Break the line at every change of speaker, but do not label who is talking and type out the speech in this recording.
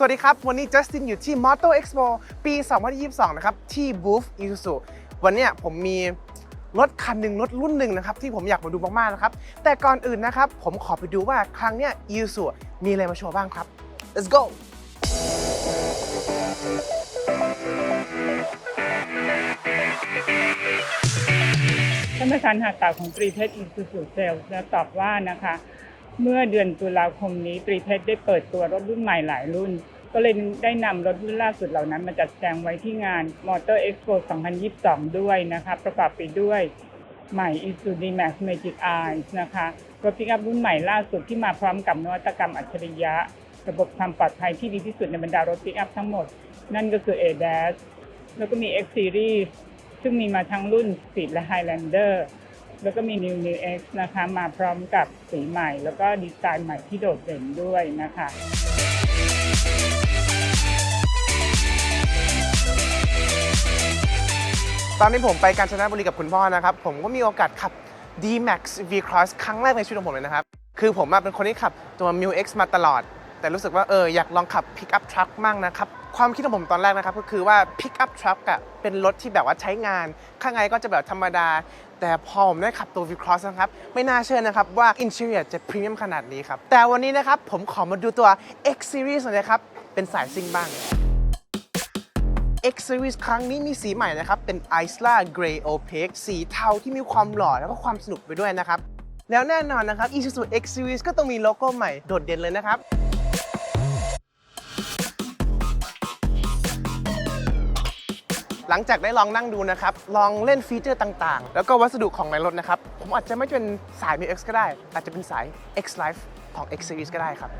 สวัสดีครับ วันนี้จัสตินอยู่ที่ Moto Expo ปี 2022 นะครับ ที่ Booth Isuzu วันนี้ผมมีรถคันหนึ่งรถรุ่นหนึ่งนะครับ ที่ผมอยากมาดูมากๆนะครับ แต่ก่อนอื่นนะครับ ผมขอไปดูว่าครั้งเนี้ย Isuzu มีอะไรมาโชว์บ้างครับ let's go
ท่านประธานหากล่าของตรีเพชรอินซูซูเซลและตอบว่านะคะ เมื่อเดือนตุลาคมนี้ตรีเพชรได้เปิดตัวรถรุ่นใหม่หลายรุ่น ก็เลยได้นำรถรุ่นล่าสุดเหล่านั้นมาจัดแสดงไว้ที่งาน Motor Expo 2022 ด้วยนะคะประกอบไปด้วยใหม่ Isuzu D-Max Magic Eyes นะคะรถปิกอัพรุ่นใหม่ล่าสุดที่มาพร้อมกับนวัตกรรมอัจฉริยะ ระบบความปลอดภัยที่ดีที่สุดในบรรดารถปิกอัพทั้งหมด นั่นก็คือ ADAS แล้วก็มี X Series ซึ่งมีมาทั้งรุ่น Speed และ Highlander แล้วก็มี New New X นะคะมาพร้อมกับสีใหม่ แล้วก็ดีไซน์ใหม่ที่โดดเด่นด้วยนะคะ
ตอนนี้ผมไปกาญจนบุรีกับคุณพ่อนะครับ ผมก็มีโอกาสขับ D-Max V-Cross ครั้งแรกในชีวิตของผมเลยนะครับ คือผมเป็นคนที่ขับตัว m u X มาตลอด แต่รู้สึกว่าเอออยากลองขับ Pickup Truck มั่งนะครับ ความคิดของผมตอนแรกนะครับ ก็คือว่า Pickup Truck อะเป็นรถที่แบบว่าใช้งาน ข้างในก็จะแบบธรรมดา แต่พอผมได้ขับตัว V-Cross นะครับ ไม่น่าเชื่อนะครับ ว่า Interior จะพรีเมียมขนาดนี้ครับ แต่วันนี้นะครับ ผมขอมาดูตัว X Series หน่อยนะครับ เป็นสายซิ่งบ้าง X Series ครั้งนี้มีสีใหม่นะครับ เป็น Isla Grey Opaque สีเทาที่มีความหล่อแล้วก็ความสนุกไปด้วยนะครับแล้วแน่นอนนะครับ Isuzu X Series ก็ต้องมีโลโก้ใหม่โดดเด่นเลยนะครับ หลังจากได้ลองนั่งดูนะครับ ลองเล่นฟีเจอร์ต่างๆ แล้วก็วัสดุของในรถนะครับ ผมอาจจะไม่เป็นสาย m X ก็ได้ อาจจะเป็นสาย X Life ของ X Series ก็ได้ครับ